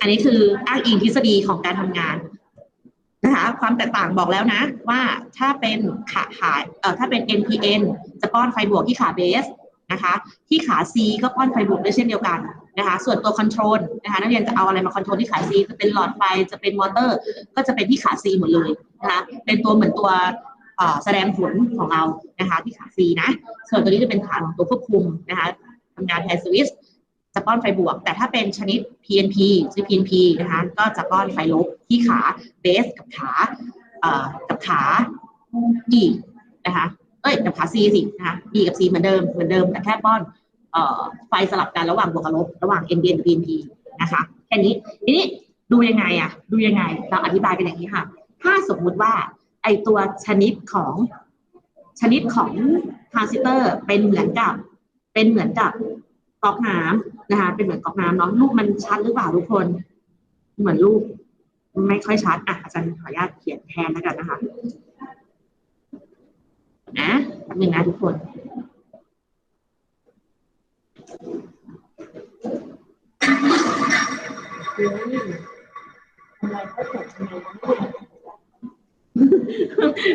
อันนี้คืออ้างอิงทฤษฎีของการทำงานนะคะความแตกต่างบอกแล้วนะ ว่าถ้าเป็นขาขายเอ่อถ้าเป็น NPN จะป้อนไฟบวกที่ขาเบสนะคะที่ขา C ก็ป้อนไฟบวกด้วยเช่นเดียวกันนะคะส่วนตัวคอนโทรลนะคะนักเรียนจะเอาอะไรมาคอนโทรลที่ขา C จะเป็นหลอดไฟจะเป็นมอเตอร์ ก็จะเป็นที่ขา C หมดเลยนะคะเป็นตัวเหมือนตัวเอ่อแสดงผลของเรานะคะที่ขา C นะส่วนตัวนี้จะเป็นฐานของตัวควบคุมนะคะทำงานแทนสวิตช์ จะป้อนไฟบวก แต่ถ้าเป็นชนิด PNP หรือ PNP นะคะก็จะป้อนไฟลบที่ขาเบสกับขาเอ่อกับขา E นะคะเอ้ยกับขา C สินะคะ E กับ C เหมือนเดิมเหมือนเดิมแต่แค่ป้อนเอ่อไฟสลับกันระหว่างบวกกับลบระหว่าง NBN กับ PNP นะคะแค่นี้ทีนี้ดูยังไงอะดูยังไงเราอธิบายกันอย่างนี้ค่ะถ้าสมมุติว่าไอตัวชนิดของชนิดของทรานซิสเตอร์เป็นเหมือนกับเป็นเหมือนกับ ก๊อกน้ำนะคะ เป็นเหมือนก๊อกน้ำเนาะรูปมันชัดหรือเปล่าทุกคน เหมือนรูปไม่ค่อยชัดอะอาจารย์ขออนุญาตเขียนแทนแล้วกันนะคะนะหนึ่งนะทุกคน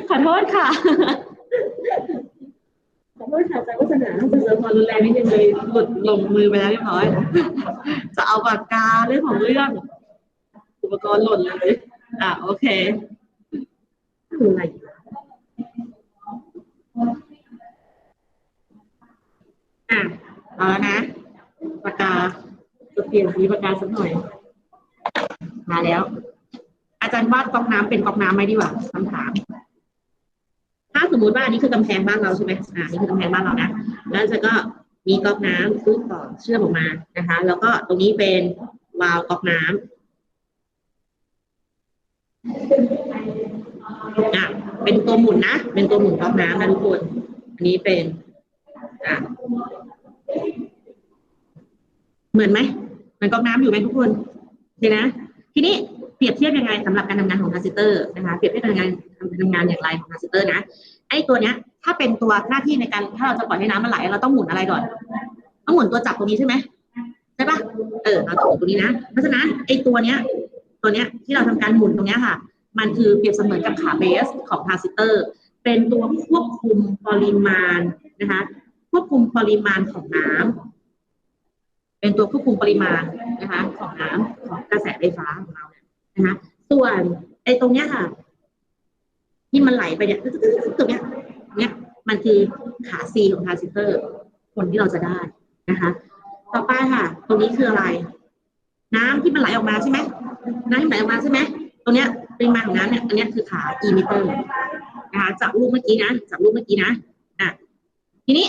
ขอโทษค่ะข อโทษค่ะอาจารย์วัฒนาจะเจอความรุนแรงนิดนึงเลยหลุดลงมือไปแล้วเรียบร้อย จะเอาปากกาเรื่องของเรื่อง อุปกรณ์หล่นเลยอะโอเคอะไรอะเอาแล้วนะปากกาจะเปลี่ยนสีปากกาสักหน่อย มาแล้ว อาจารย์วาดก๊อกน้ำเป็นก๊อกน้ำไหมดีกว่าคำถาม ถ้าสมมุติว่าอันนี้คือกำแพงบ้านเราใช่ไหมอ่านี่คือกำแพงบ้านเรานะ แล้วจะก็มีก๊อกน้ำซึ่งต่อเชื่อมออกมานะคะ แล้วก็ตรงนี้เป็นวาล์วก๊อกน้ำอะเป็นตัวหมุนนะ เป็นตัวหมุนก๊อกน้ำนะทุกคน อันนี้เป็นอะเหมือนไหมเหมือนก๊อกน้ำอยู่ไหมทุกคนเดี๋ยวนะ ทีนี้ เปรียบเทียบยังไงสำหรับการทำงานของทรานซิสเตอร์นะคะเปรียบเทียบการทำงานทำงานอย่างไรของทรานซิสเตอร์นะไอ้ตัวเนี้ยถ้าเป็นตัวหน้าที่ในการถ้าเราจะปล่อยให้น้ำมันไหลเราต้องหมุนอะไรก่อนต้องหมุนตัวจับตรงนี้ใช่ไหมใช่ปะเออเราต้องหมุนตรงนี้นะเพราะฉะนั้นไอ้ตัวเนี้ยตัวเนี้ยที่เราทำการหมุนตรงเนี้ยค่ะ มันคือเปรียบเสมือนกับขาเบสของทรานซิสเตอร์เป็นตัวควบคุมปริมาณนะคะควบคุมปริมาณของน้ำเป็นตัวควบคุมปริมาณนะคะของน้ำของกระแสไฟฟ้าของเรา นะคะส่วนไอ้ตรงเนี้ยค่ะ ที่มันไหลไปเนี่ยตรงเนี้ยเนี้ยมันคือขา C ของทราซิเตอร์ ผลที่เราจะได้นะคะ ต่อไปค่ะ ตรงนี้คืออะไร น้ำที่มันไหลออกมาใช่ไหมน้ำที่ไหลออกมาใช่ไหมตรงเนี้ยปริมาณของน้ำเนี่ยอันเนี้ยคือขา emitter นะคะจากรูปเมื่อกี้นะจากรูปเมื่อกี้นะอะทีนี้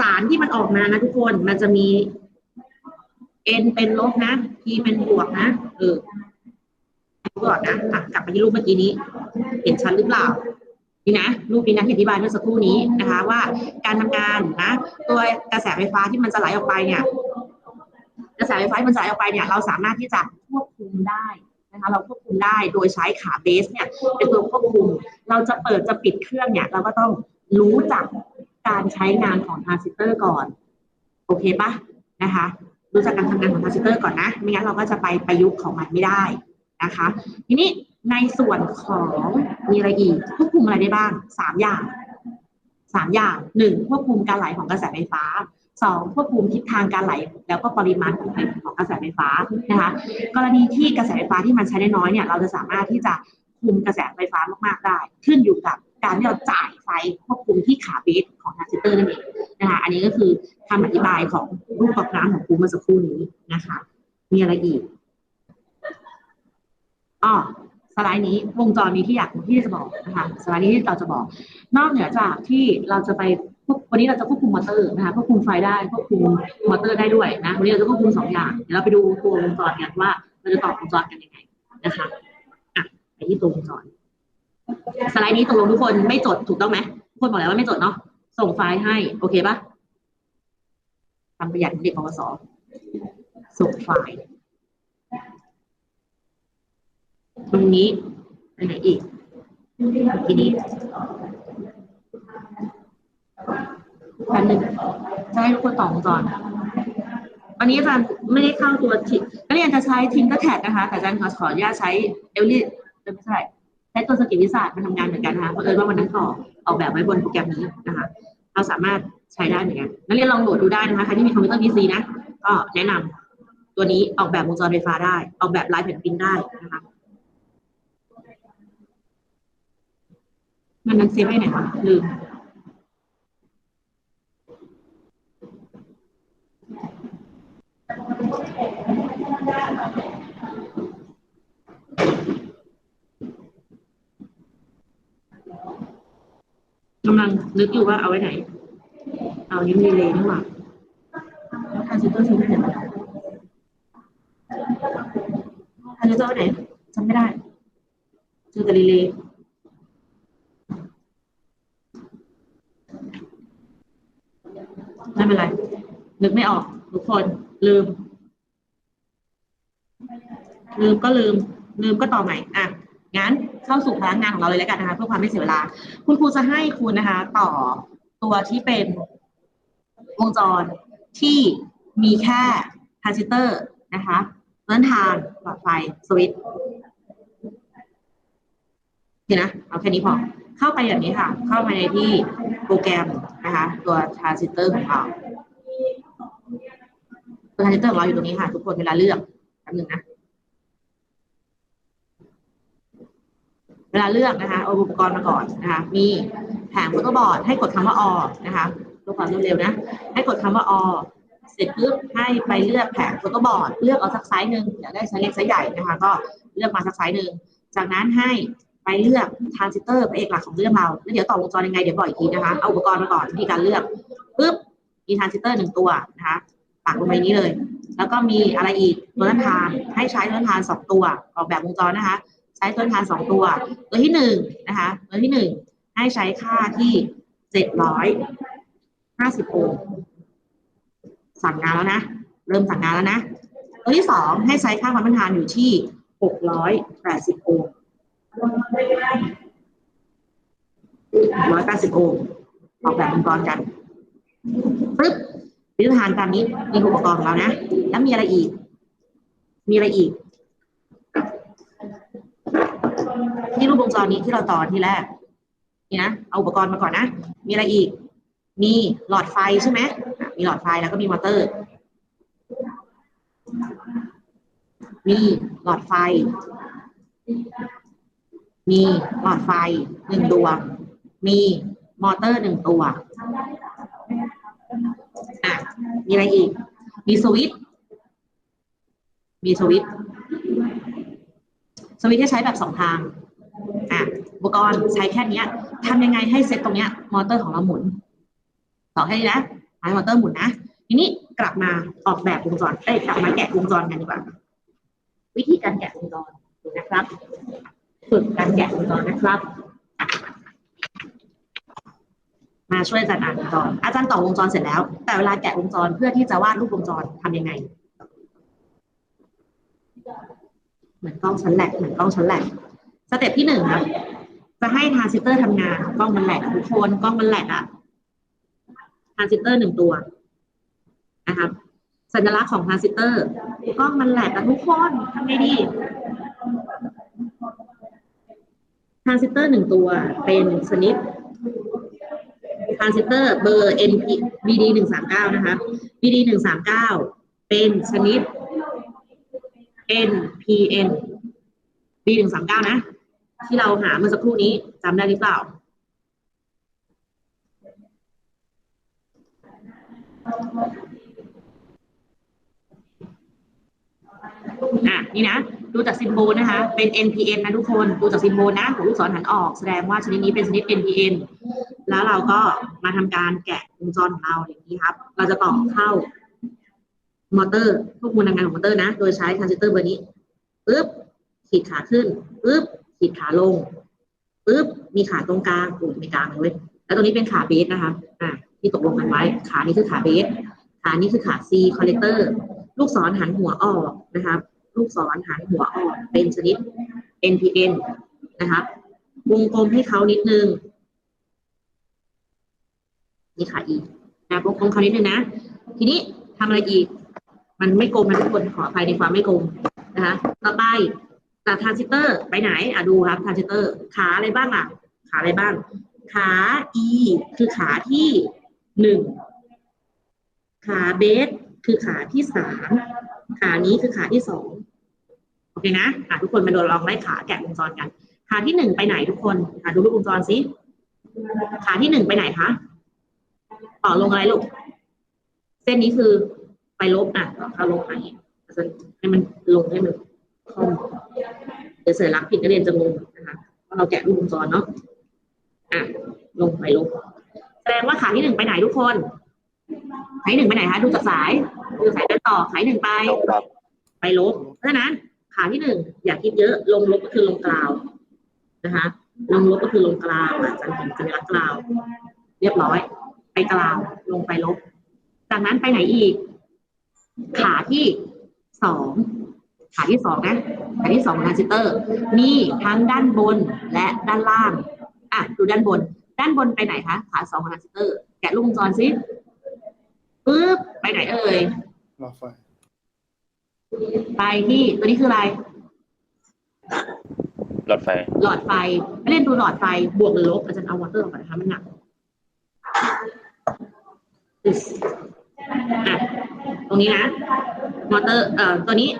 สารที่มันออกมานะทุกคนมันจะมี n เป็นลบนะ p เป็นบวกนะเออ ก่อนนะอะกลับไปที่รูปเมื่อกี้นี้ เห็นชัดหรือเปล่านี่นะรูปนี้นะที่อธิบายเมื่อสักครู่นี้นะคะว่าการทำงานนะตัวกระแสไฟฟ้าที่มันจะไหลออกไปเนี่ยกระแสไฟฟ้าที่มันจะไหลออกไปเนี่ยเราสามารถที่จะควบคุมได้นะคะเราควบคุมได้โดยใช้ขาเบสเนี่ยเป็นตัวควบคุม เราจะเปิดจะปิดเครื่องเนี่ยเราก็ต้องรู้จักการใช้งานของทรานซิสเตอร์ก่อน โอเคปะนะคะ รู้จักการทำงานของทรานซิสเตอร์ก่อนนะไม่งั้นเราก็จะไปประยุกต์ของมันไม่ได้ นะคะทีนี้ในส่วนของมีอะไรอีกควบคุมอะไรได้บ้างสามอย่างสามอย่างหนึ่งควบคุมการไหลของกระแสไฟฟ้าสองควบคุมทิศทางการไหล แล้วก็ปริมาณของของกระแสไฟฟ้านะคะกรณีที่กระแสไฟฟ้าที่มันใช้ได้น้อยเนี่ยเราจะสามารถที่จะคุมกระแสไฟฟ้ามากๆได้ ขึ้นอยู่กับการที่เราจ่ายไฟควบคุมที่ขาเบสของทรานซิสเตอร์นั่นเองนะคะอันนี้ก็คือคำอธิบายของรูปกรอบน้ำของครูเมื่อสักครู่นี้นะคะ มีอะไรอีก อ๋อสไลด์นี้วงจรนี้ที่อยากที่จะบอกนะคะสไลด์นี้ที่เราจะบอก นอกเหนือจากที่เราจะไปวบวันนี้เราจะควบคุมมอเตอร์นะคะควบคุมไฟได้ควบคุมมอเตอร์ได้ด้วยนะวันนี้เราจะควบคุมสองอย่างเดี๋ยวเราไปดูตัววงจรกันว่าเราจะต่อวงจรกันยังไงนะคะอะไปที่ตัววงจรสไลด์นี้ตกลงทุกคนไม่จดถูกต้องไหมทุกคนบอกแล้วว่าไม่จดเนาะส่งไฟล์ให้ โอเคปะทำประหยัดเด็กปวสส่งไฟล์ ตรงนี้ไปไหนอีก ทีนี้แป๊บนึงจะให้ทุกคนต่อวงจรวันนี้อาจารย์ไม่ได้เข้าตัวทิ้งนักเรียนจะใช้ทิ้งก็แท็กนะคะ แต่อาจารย์ขอขออนุญาตใช้เอลลี่ไม่ใช่ใช้ตัวสกิลวิสัทมาทำงานเหมือนกันนะคะเพราะเอิญว่าวันนั้นขอออกแบบไว้บนโปรแกรมนี้นะคะ เราสามารถใช้ได้เหมือนกันนักเรียนลองโหลดดูได้นะคะใครที่มีคอมพิวเตอร์ PC นะ ก็แนะนำตัวนี้ออกแบบวงจรไฟฟ้าได้ ออกแบบลายแผ่นปริ้นได้นะคะ มันนั้นเซฟไว้ไหนคะลืมกำลังนึกอยู่ว่าเอาไว้ไหน เอานิ้วรีเลย์นี่หว่าแล้วทรานซิเตอร์ใช้ที่ไหนบ้างทรานซิเตอร์ไว้ไหนจำไม่ได้เจอแต่รีเลย์ ไม่เป็นไร นึกไม่ออก ทุกคนลืม ลืมก็ลืม ลืมก็ต่อใหม่อะงั้นเข้าสู่พลังงานของเราเลยแล้วกันนะคะเพื่อความไม่เสียเวลา คุณครูจะให้คุณนะคะ ต่อตัวที่เป็นวงจรที่มีแค่ทรานซิสเตอร์นะคะต้นทางหลอดไฟสวิตช์โอเคนะ เอาแค่นี้พอ เข้าไปอย่างนี้ค่ะ เข้าไปในที่โปรแกรมนะคะ ตัวทรานซิสเตอร์ของเราตัวทรานซิสเตอร์ของเราอยู่ตรงนี้ค่ะ ทุกคนเวลาเลือกแป๊บนึงนะ เวลาเลือกนะคะเอาอุปกรณ์มาก่อนนะคะ มีแผงโฟโต้บอร์ดให้กดคำว่าอนะคะเพื่อความรวดเร็วนะ ให้กดคำว่าอเสร็จปุ๊บให้ไปเลือกแผงโฟโต้บอร์ด เลือกเอาสักไซส์หนึ่งอยากได้ไซส์เล็กไซส์ใหญ่นะคะ ก็เลือกมาสักไซส์หนึ่งจากนั้นให้ ไปเลือกทรานซิสเตอร์พระเอกหลักของเรื่องเราแล้วเดี๋ยวต่อวงจรยังไงเดี๋ยวบอกอีกทีนะคะ เอาอุปกรณ์มาก่อนวิธีการเลือกปุ๊บมีทรานซิสเตอร์หนึ่งตัวนะคะปักลงไปนี้เลย แล้วก็มีอะไรอีกตัวต้นทานให้ใช้ตัวต้นทานสองตัว ออกแบบวงจรนะคะ ใช้ตัวต้นทานสองตัว ตัวที่หนึ่งนะคะตัวที่หนึ่งให้ใช้ค่าที่เจ็ดร้อยห้าสิบโอห์มสั่งงานแล้วนะ เริ่มสั่งงานแล้วนะ ตัวที่สองให้ใช้ค่าความต้านทานอยู่ที่หกร้อยแปดสิบโอห์ม ร้อยแปดสิบโอห์มออกแบบวงจรกันปึ๊บวิธีทานตามนี้นี่คืออุปกรณ์ของเรานะ แล้วมีอะไรอีก มีอะไรอีกที่รูปวงจรนี้ที่เราต่อที่แรก นี่นะ เอาอุปกรณ์มาก่อนนะ มีอะไรอีก มีหลอดไฟใช่ไหม มีหลอดไฟแล้วก็มีมอเตอร์ มีหลอดไฟ มีหลอดไฟหนึ่งดวง มีมอเตอร์หนึ่งตัวอะมีอะไรอีก มีสวิตมีสวิตสวิตที่ใช้แบบสองทางอะอุปกรณ์ใช้แค่นี้ทำยังไงให้เซ็ตตรงเนี้ย มอเตอร์ของเราหมุนต่อแค่นี้นะให้มอเตอร์หมุนนะทีนี้กลับมาออกแบบวงจรเอ้ยกลับมาแกะวงจรกันดีกว่า วิธีการแกะวงจรนะครับ ฝึกการแกะวงจรนะครับ มาช่วยอาจารย์อ่านวงจร อาจารย์ต่อวงจรเสร็จแล้ว แต่เวลาแกะวงจรเพื่อที่จะวาดรูปวงจรทำยังไง เหมือนกล้องชั้นแหลกเหมือนกล้องชั้นแหลกสเต็ปที่หนึ่งครับ จะให้ทรานซิสเตอร์ทำงานกล้องมันแหลกทุกคนกล้องมันแหลกอะทรานซิสเตอร์หนึ่งตัวนะครับสัญลักษณ์ของทรานซิสเตอร์กล้องมันแหลกอะทุกคนทำไงดี ทรานซิสเตอร์หนึ่งตัวเป็นชนิดทรานซิสเตอร์เบอร์ NP BD หนึ่งสามเก้านะคะ BD หนึ่งสามเก้าเป็นชนิด NPN B หนึ่งสามเก้านะ ที่เราหาเมื่อสักครู่นี้จำได้หรือเปล่า อะนี่นะดูจากซิมโบลนะคะ เป็น NPN นะทุกคนดูจากซิมโบลนะหัวลูกศรหันออกแสดงว่าชนิดนี้เป็นชนิด NPN แล้วเราก็มาทำการแกะวงจรของเราอย่างนี้ครับ เราจะต่อเข้ามอเตอร์พวกมูลทำงานของมอเตอร์นะ โดยใช้ทรานซิสเตอร์เบอร์นี้ปึ๊บขีดขาขึ้นปึ๊บขีดขาลงปึ๊บมีขาตรงกลางอุ้ยไม่กลางเลยแล้วตรงนี้เป็นขาเบสนะคะอะที่ตกลงกันไว้ ขานี้คือขาเบสขานี้คือขา C collector ลูกศรหันหัวออก นะครับลูกศรหันหัวออกเป็นชนิด NPN นะครับวงกลมให้เขานิดนึงนี่ขา E นะวงกลมเขานิดนึงนะ ทีนี้ทำอะไรอีก มันไม่โกงนะทุกคนขออภัยในความไม่โกงนะคะต่อไปจากทรานซิสเตอร์ไปไหนอะดูครับทรานซิสเตอร์ ขาอะไรบ้างอะ ขาอะไรบ้าง ขา E คือขาที่หนึ่งขาเบสคือขาที่สาม ขานี้คือขาที่สองโอเคนะอะทุกคนมาโดูลองไล่ขาแกะวงจรกัน ขาที่หนึ่งไปไหนทุกคนอะดูรูปวงจรสิขาที่หนึ่งไปไหนคะต่อลงอะไรลูกเส้นนี้คือไปลบอะต่อเข้าลบไปให้มันลงให้มันคล่องเดี๋ยวเสร็จลักผิดนักเรียนจะงงนะคะเราะเราแกะรูปวงจรเนาะอะลงไปลบ แสดงว่าขาที่หนึ่งไปไหนทุกคน ขาที่หนึ่งไปไหนคะดูจากสายดูจากสายเดินต่อขาที่หนึ่งไปครับไปลบเพราะฉะนั้นขาที่หนึ่งอย่าคิดเยอะลงลบก็คือลงกลาวนะคะลงลบก็คือลงกลาวอะจันเห็นสัญลักษณ์กลาว เรียบร้อย ไปกลาวลงไปลบ จากนั้นไปไหนอีก ขาที่สองขาที่สองนะขาที่สองของทรานซิสเตอร์ มีทั้งด้านบนและด้านล่างอะดูด้านบน ด้านบนไปไหนคะขาสองของทรานซิสเตอร์ แกะลูกวงจรซิ ปึ๊บไปไหนเอ่ยหลอดไฟไปที่ตัวนี้คืออะไร หลอดไฟ หลอดไฟไม่เล่นดูหลอดไฟบวกหรือลบอาจารย์เอาวอเตอร์ออกก่อนนะคะมันหนักอึ๊สอะตรงนี้นะมอเตอร์เอ่อตัวนี้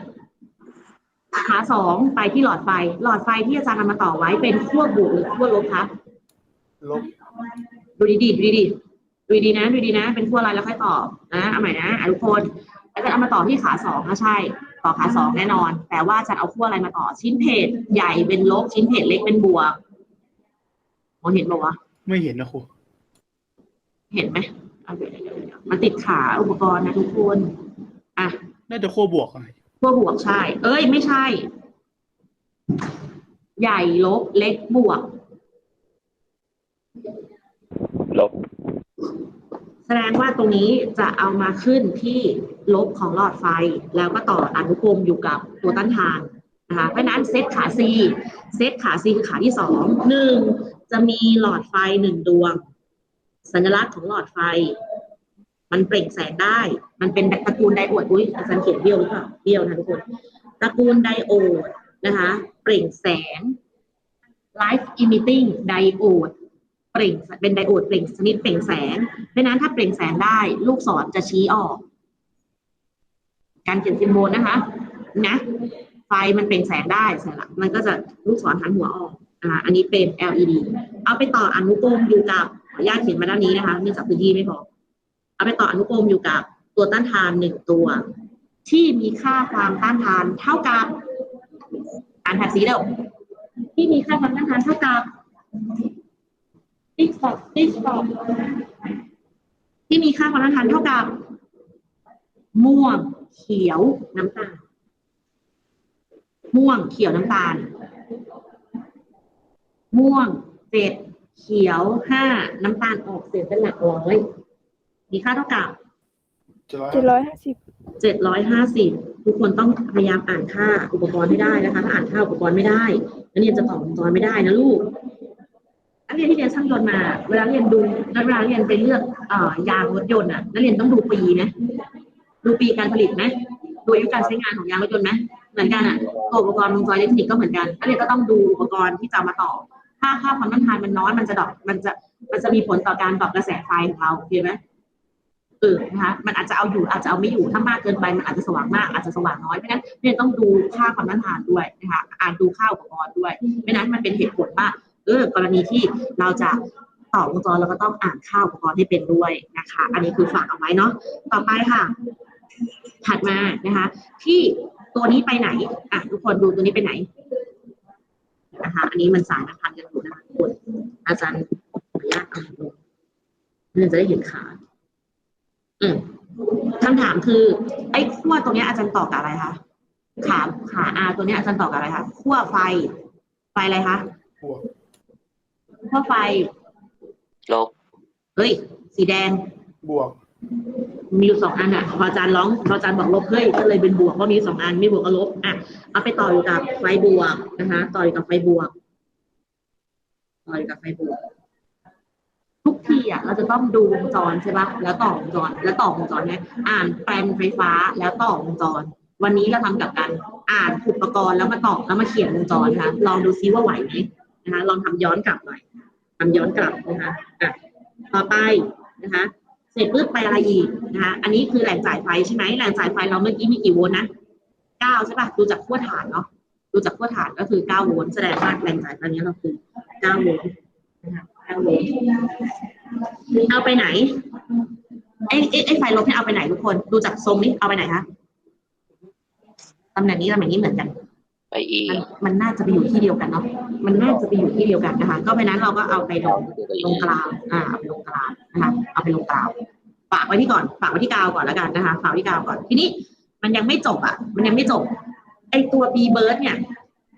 ขาสองไปที่หลอดไฟ หลอดไฟที่อาจารย์นำมาต่อไว้เป็นขั้วบวกหรือขั้วลบคะลบดูดีๆดูดีๆ ดูดีๆนะดูดีๆนะ เป็นขั้วอะไรแล้วค่อยตอบนะเอาใหม่นะอะทุกคนอาจารย์เอามาต่อที่ขาสองนะใช่ ต่อขาสองแน่นอน แต่ว่าอาจารย์เอาขั้วอะไรมาต่อชิ้นเพจใหญ่เป็นลบชิ้นเพจเล็กเป็นบวกมองเห็นบอกว่าวะไม่เห็นนะครูเห็นไหมเอาเดี๋ยวเดี๋ยวเดี๋ยวมันติดขาอุปกรณ์นะทุกคนอะน่าจะขั้วบวกอะไรขั้วบวกใช่ เอ้ยไม่ใช่ ใหญ่ลบเล็กบวก ลบ แสดงว่าตรงนี้จะเอามาขึ้นที่ลบของหลอดไฟ แล้วก็ต่ออนุกรมอยู่กับตัวต้านทานนะคะเพราะนั้นเซตขา C เซตขา C คือขาที่สองหนึ่งจะมีหลอดไฟหนึ่งดวง สัญลักษณ์ของหลอดไฟ มันเปล่งแสงได้ มันเป็นตระกูลไดโอดอุ้ยอาจารย์เขียนเบี้ยวหรือเปล่าเบี้ยวนะทุกคนตระกูลไดโอดนะคะ เปล่งแสง light emitting diode เปล่งเป็นไดโอดเปล่งชนิดเปล่งแสงเพราะฉะนั้นถ้าเปล่งแสงได้ ลูกศรจะชี้ออก การเขียนซิมโบลนะคะ นะไฟมันเปล่งแสงได้ใช่ละมันก็จะลูกศรหันหัวออกอ่าอันนี้เป็น LED เอาไปต่ออนุกรมอยู่กับขออนุญาตเขียนมาด้านนี้นะคะเนื่องจากพื้นที่ไม่พอเอาไปต่ออนุกรมอยู่กับตัวต้านทานหนึ่งตัว ที่มีค่าความต้านทานเท่ากับอ่านแถบสีเดียวที่มีค่าความต้านทานเท่ากับ ติ๊กตอกติ๊กตอกที่มีค่าความต้านทานเท่ากับ ม่วง เขียวน้ำตาล ม่วงเขียวน้ำตาล ม่วงเจ็ดเขียวห้าน้ำตาลออกเสียเป็นหลักร้อย มีค่าเท่ากับจะร้อยเจ็ดร้อยห้าสิบเจ็ดร้อยห้าสิบทุกคนต้องพยายามอ่านค่าอุปกรณ์ให้ได้นะคะ ถ้าอ่านค่าอุปกรณ์ไม่ได้นักเรียนจะตอบวงจรไม่ได้นะลูก นักเรียนที่เรียนช่างยนต์มา เวลาเรียนดูเวลาเรียนไปเลือกเอ่อยางรถยนต์อะนักเรียนต้องดูปีนะดูปีการผลิตไหมดูอายุการใช้งานของยางรถยนต์ไหมเหมือนกันอะตัวอุปกรณ์วงจรอิเล็กทรอนิกส์ก็เหมือนกันนักเรียนก็ต้องดูอุปกรณ์ที่จะมาต่อ ถ้าค่าความต้านทานมันน้อยมันจะดอปมันจะมันจะมีผลต่อการดอปกระแสไฟของเราโอเคไหมเออนะคะมันอาจจะเอาอยู่อาจจะเอาไม่อยู่ถ้ามากเกินไปมันอาจจะสว่างมากอาจจะสว่างน้อยเพราะฉะนั้นเนี่ยต้องดูค่าความต้านทานด้วยนะคะอ่านดูค่าอุปกรณ์ด้วยเพราะฉะนั้นมันเป็นเหตุผลว่า เออกรณีที่เราจะต่อวงจรเราก็ต้องอ่านค่าอุปกรณ์ให้เป็นด้วยนะคะ อันนี้คือฝากเอาไว้เนาะต่อไปค่ะ ถัดมานะคะ ที่ตัวนี้ไปไหนอะทุกคนดูตัวนี้ไปไหนนะคะ อันนี้มันสายมันพันกันอยู่นะคะทุกคนอาจารย์ขออนุญาตเอาลงเพื่อจะได้เห็นขาอืมคำถามคือ ไอ้ขั้วตัวเนี้อาจารย์ต่อกับอะไรคะขาขาอาตัวนี้อาจารย์ต่อกับอะไรคะขั้วไฟไฟอะไรคะ บวกขั้วไฟ ลบ เฮ้ย สีแดง บวก มีอยู่สองอันอะ พออาจารย์ร้อง พออาจารย์บอกลบ เฮ้ย ก็เลยเป็นบวกเพราะมีสองอัน ไม่บวกก็ลบ อะ เอาไปต่ออยู่กับไฟบวกนะคะ ต่ออยู่กับไฟบวก ต่ออยู่กับไฟบวก ทุกทีอะ เราจะต้องดูวงจรใช่ปะแล้วต่อวงจร แล้วต่อวงจรไหมอ่านแปลนไฟฟ้า แล้วต่อวงจร วันนี้เราทำกับการอ่านอุปกรณ์แล้วมาต่อแล้วมาเขียนวงจรนะคะลองดูซิว่าไหวไหม นะคะลองทำย้อนกลับหน่อยทำย้อนกลับนะคะอะต่อไปนะคะเสร็จปุ๊บไปอะไรอีกนะคะอันนี้คือแหล่งจ่ายไฟใช่ไหมแหล่งจ่ายไฟเราเมื่อกี้มีกี่โวลต์นะเก้าใช่ปะดูจากขั้วฐานเนาะดูจากขั้วฐานก็คือเก้าโวลต์แสดงว่าแหล่งจ่ายตอนนี้เราคือเก้าโวลต์นะคะเก้าโวลต์เอาไปไหนไอ้ไอ้ไอ้ไฟลบเนี่ยเอาไปไหนทุกคน ดูจากทรงนี้เอาไปไหนคะตำแหน่งนี้ตำแหน่งนี้เหมือนกัน ไปอีมันมันน่าจะไปอยู่ที่เดียวกันเนาะ มันน่าจะไปอยู่ที่เดียวกันนะคะ ก็เพราะนั้นเราก็เอาไปลงลงกลางอ่าเอาไปลงกลางนะคะ เอาไปลงกลางฝากไว้ที่ก่อน ฝากไว้ที่กาวก่อนแล้วกันนะคะ ฝากไว้ที่กาวก่อน ทีนี้มันยังไม่จบอะ มันยังไม่จบ ไอตัว B bird เนี่ย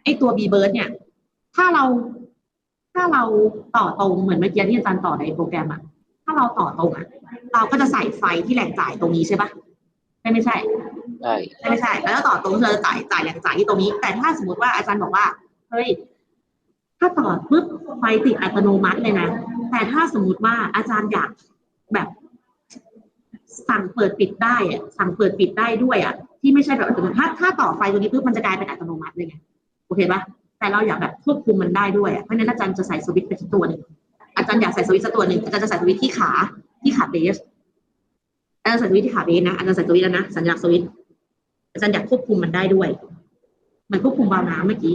ไอตัว B bird เนี่ย ถ้าเรา ถ้าเราต่อตรงเหมือนเมื่อกี้ที่อาจารย์ต่อในโปรแกรมอะ ถ้าเราต่อตรงอะ เราก็จะใส่ไฟที่แหล่งจ่ายตรงนี้ใช่ปะใช่ไม่ใช่ ใช่ไม่ใช่แล้วต่อตรงเราจะจ่ายจ่ายแหล่งจ่ายที่ตรงนี้ แต่ถ้าสมมติว่าอาจารย์บอกว่าเฮ้ยถ้าต่อปุ๊บไฟติดอัตโนมัติเลยนะ แต่ถ้าสมมติว่าอาจารย์อยากแบบสั่งเปิดปิดได้อะสั่งเปิดปิดได้ด้วยอะที่ไม่ใช่แบบอัตโนมัติถ้าถ้าต่อไฟตัวนี้ปุ๊บมันจะกลายเป็นอัตโนมัติเลยไงโอเคปะแต่เราอยากแบบควบคุมมันได้ด้วยอะเพราะนั้นอาจารย์จะใส่สวิตช์ไปที่ตัวหนึ่งอาจารย์อยากใส่สวิตช์ตัวหนึ่งอาจารย์จะใส่สวิตช์ที่ขาที่ขาเบสอาจารย์ใส่สวิตช์ที่ขาเบสนะอาจารย์ใส่สวิตช์แล้วนะสัญลักษณ์สวิตช์ อาจารย์อยากควบคุมมันได้ด้วยมันควบคุมวาล์วน้ำเมื่อกี้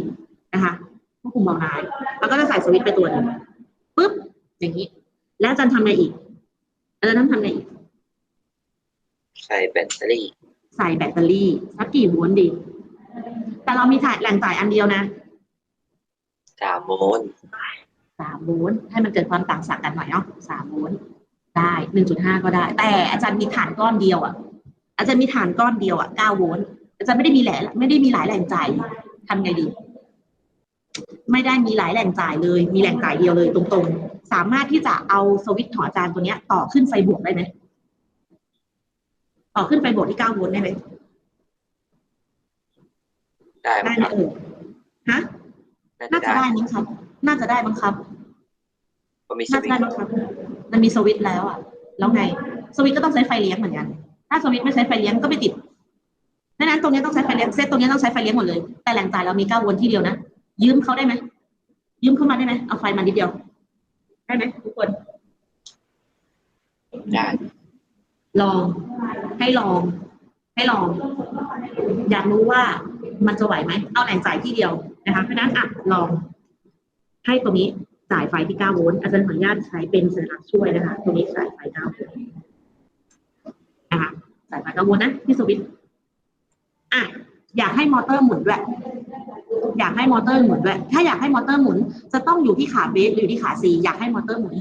นะคะควบคุมวาล์วน้ำแล้วก็จะใส่สวิตช์ไปตัวหนึ่งปุ๊บอย่างนี้ แล้วอาจารย์ทำอะไรอีกอาจารย์ต้องทำอะไรอีก ใส่แบตเตอรี่ ใส่แบตเตอรี่สักกี่โวลต์ดี แต่เรามีถ่ายแหล่งจ่ายอันเดียวนะสามโวลต์สามโวลต์ให้มันเกิดความต่างศักย์กันหน่อยเนาะสามโวลต์ได้หนึ่งจุดห้าก็ได้ แต่อาจารย์มีฐานก้อนเดียวอะ อาจารย์มีฐานก้อนเดียวอะเก้าโวลต์อาจารย์ไม่ได้มีแหล่ไม่ได้มีหลายแหล่งจ่ายทำไงดี ไม่ได้มีหลายแหล่งจ่ายเลย มีแหล่งจ่ายเดียวเลยตรงๆ สามารถที่จะเอาสวิตช์ของอาจารย์ตัวเนี้ย ต่อขึ้นไฟบวกได้ไหมต่อขึ้นไฟบวกที่เก้าโวลต์ได้ไหมได้ไหมได้คไหมรับเออฮะน่าน่าจะจะได้ได้มั้งครับ น่าจะได้มั้งครับเพราะมีสน่าจะวิตได้ช์มั้งครับ มันมีสวิตช์แล้วอะ แล้วไง สวิตช์ก็ต้องใช้ไฟเลี้ยงเหมือนกัน ถ้าสวิตช์ไม่ใช้ไฟเลี้ยงก็ไม่ติดดังนั้นตรงนี้ต้องใช้ไฟเลี้ยงเซตตรงนี้ต้องใช้ไฟเลี้ยงหมดเลย แต่แหล่งจ่ายเรามีเก้าโวลต์ที่เดียวนะ ยืมเขาได้ไหม ยืมเข้ามาได้ไหมเอาไฟมานิดเดียว ได้ไหมทุกคนได้ลอง ให้ลอง ให้ลอง อยากรู้ว่ามันจะไหวไหม เอาแหล่งจ่ายที่เดียวนะคะเพราะฉะนั้นอะลอง ให้ตรงนี้จ่ายไฟที่9โวลต์อาจารย์ขออนุญาตใช้เป็นสัญลักษณ์ช่วยนะคะ ตรงนี้จ่ายไฟ9โวลต์ นะคะจ่ายไฟ9โวลนะที่สวิตช์อะอยากให้มอเตอร์หมุนด้วย อยากให้มอเตอร์หมุนด้วย ถ้าอยากให้มอเตอร์หมุน จะต้องอยู่ที่ขาเบสหรืออยู่ที่ขาซีอยากให้มอเตอร์หมุน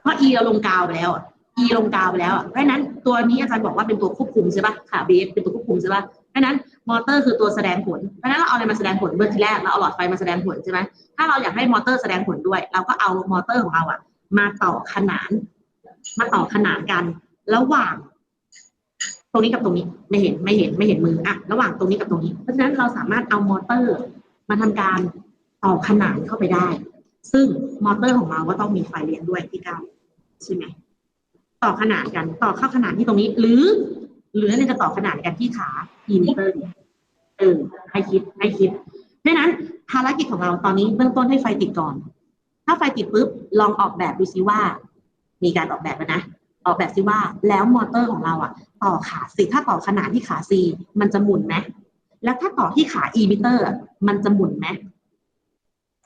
เพราะ E เราลงกาวไปแล้วอะ E ลงกาวไปแล้วเพราะนั้นตัวนี้อาจารย์บอกว่าเป็นตัวควบคุมใช่ปะขาเบสเป็นตัวควบคุมใช่ปะเพราะนั้นมอเตอร์คือตัวแสดงผล เพราะฉะนั้นเราเอาอะไรมาแสดงผลเบื้องที่แรกเราเอาหลอดไฟมาแสดงผลใช่ไหมถ้าเราอยากให้มอเตอร์แสดงผลด้วย เราก็เอามอเตอร์ของเราอะมาต่อขนาน มาต่อขนานกัน ระหว่าง ตรงนี้กับตรงนี้ไม่เห็นไม่เห็นไม่เห็นมืออะระหว่างตรงนี้กับตรงนี้ เพราะฉะนั้นเราสามารถเอามอเตอร์ มาทำการต่อขนานเข้าไปได้ ซึ่งมอเตอร์ของเราก็ต้องมีไฟเลี้ยงด้วยที่เก้าใช่ไหมต่อขนานกันต่อเข้าขนานที่ตรงนี้ หรือหรือเนี่ยจะต่อขนานกันที่ขาอีมิเตอร์เออให้คิดให้คิดดังนั้นภารกิจของเราตอนนี้เบื้องต้นให้ไฟติดก่อน ถ้าไฟติดปุ๊บลองออกแบบดูซิว่า มีการออกแบบแล้วนะ ออกแบบซิว่าแล้วมอเตอร์ของเราอะต่อขาซีถ้าต่อขนานที่ขาซีมันจะหมุนไหมแล้วถ้าต่อที่ขาอีมิเตอร์มันจะหมุนไหม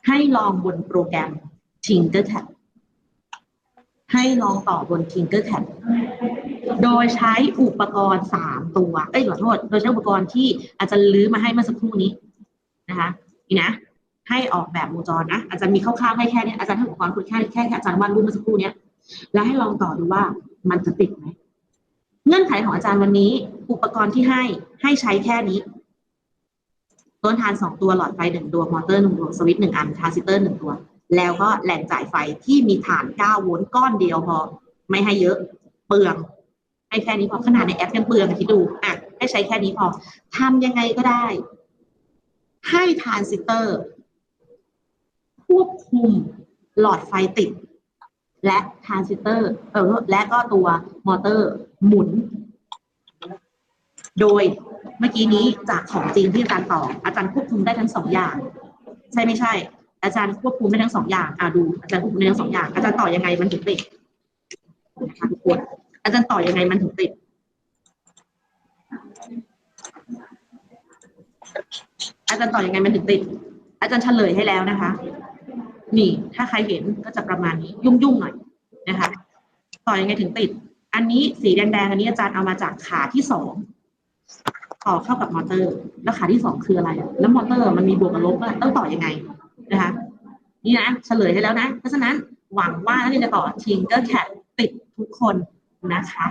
ให้ลองบนโปรแกรม Tinkercad ให้ลองต่อบน Tinkercad โดยใช้อุปกรณ์สามตัว เอ้ยขอโทษ โดยใช้อุปกรณ์ที่อาจารย์ลื้อมาให้เมื่อสักครู่นี้นะคะ นี่นะ ให้ออกแบบวงจรนะ อาจารย์มีคร่าวๆให้แค่นี้ อาจารย์ให้อุปกรณ์คุณแค่แค่แค่อาจารย์วาดรูปเมื่อสักครู่เนี้ย แล้วให้ลองต่อดูว่ามันจะติดไหมเงื่อนไขของอาจารย์วันนี้ อุปกรณ์ที่ให้ให้ใช้แค่นี้ ต้นทานสองตัวหลอดไฟหนึ่งดวงมอเตอร์หนึ่งดวงสวิตช์หนึ่งอันทรานซิสเตอร์หนึ่งตัว แล้วก็แหล่งจ่ายไฟที่มีฐานเก้าโวลต์ก้อนเดียวพอ ไม่ให้เยอะ เปลืองให้แค่นี้พอขนาดในแอปยังเปลืองคิดดูอะให้ใช้แค่นี้พอทำยังไงก็ได้ ให้ทรานซิสเตอร์ควบคุมหลอดไฟติด และทรานซิสเตอร์เออและก็ตัวมอเตอร์หมุน โดยเมื่อกี้นี้จากของจริงที่อาจารย์ต่อ อาจารย์ควบคุมได้ทั้งสองอย่าง ใช่ไม่ใช่ อาจารย์ควบคุมได้ทั้งสองอย่างอ่าดูอาจารย์ควบคุมได้ทั้งสองอย่าง อาจารย์ต่อยังไงมันถึงติดนะคะทุกคนอาจารย์ต่อยังไงมันถึงติดอาจารย์ต่อยังไงมันถึงติด อาจารย์เฉลยให้แล้วนะคะ นี่ถ้าใครเห็นก็จะประมาณนี้ยุ่งๆหน่อยนะคะ ต่อยังไงถึงติด อันนี้สีแดงๆอันนี้อาจารย์เอามาจากขาที่สองต่อเข้ากับมอเตอร์ แล้วขาที่สองคืออะไร แล้วมอเตอร์มันมีบวกกับลบต้องต่อยังไงนะคะ นี่นะเฉลยให้แล้วนะ เพราะฉะนั้นหวังว่านักเรียนจะต่อ Tinker Cat ติดทุกคนนะคะ